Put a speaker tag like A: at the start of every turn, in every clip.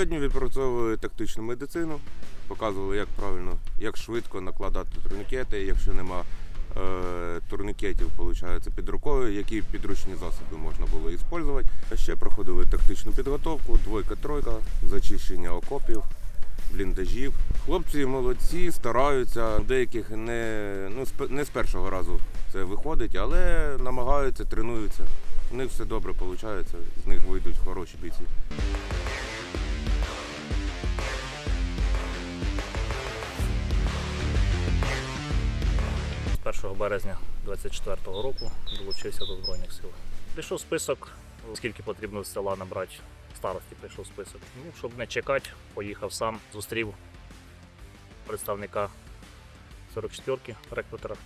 A: Сьогодні відпрацьовували тактичну медицину, показували, як правильно, як швидко накладати турнікети, якщо нема е, турнікетів, виходить, під рукою, які підручні засоби можна було використовувати. Ще проходили тактичну підготовку, двойка-тройка, зачищення окопів, бліндажів. Хлопці молодці, стараються. Деяких не, ну, не з першого разу це виходить, але намагаються, тренуються. У них все добре виходить, з них вийдуть хороші бійці.
B: 1 березня 24-го року долучився до Збройних сил. Прийшов список, скільки потрібно села набрати. Старості прийшов список. Ну, щоб не чекати, поїхав сам, зустрів представника 44-ки рекрутера.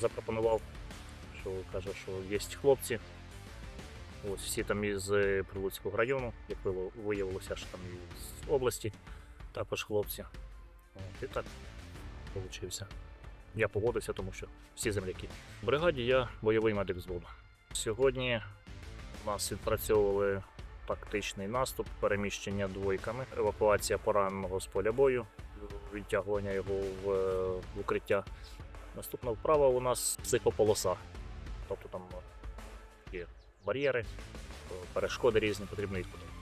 B: Запропонував, що каже, що є хлопці. Ось всі там із Прилуцького району, як виявило- виявилося, що там із області також хлопці. От, і так получився. Я погодився, тому що всі земляки. В бригаді я бойовий медик взводу. Сьогодні у нас відпрацьовували тактичний наступ, переміщення двойками, евакуація пораненого з поля бою, відтягування його в, е, в укриття. Наступна вправа у нас психополоса. Тобто там е, є бар'єри, е, перешкоди різні, потрібно їх подати.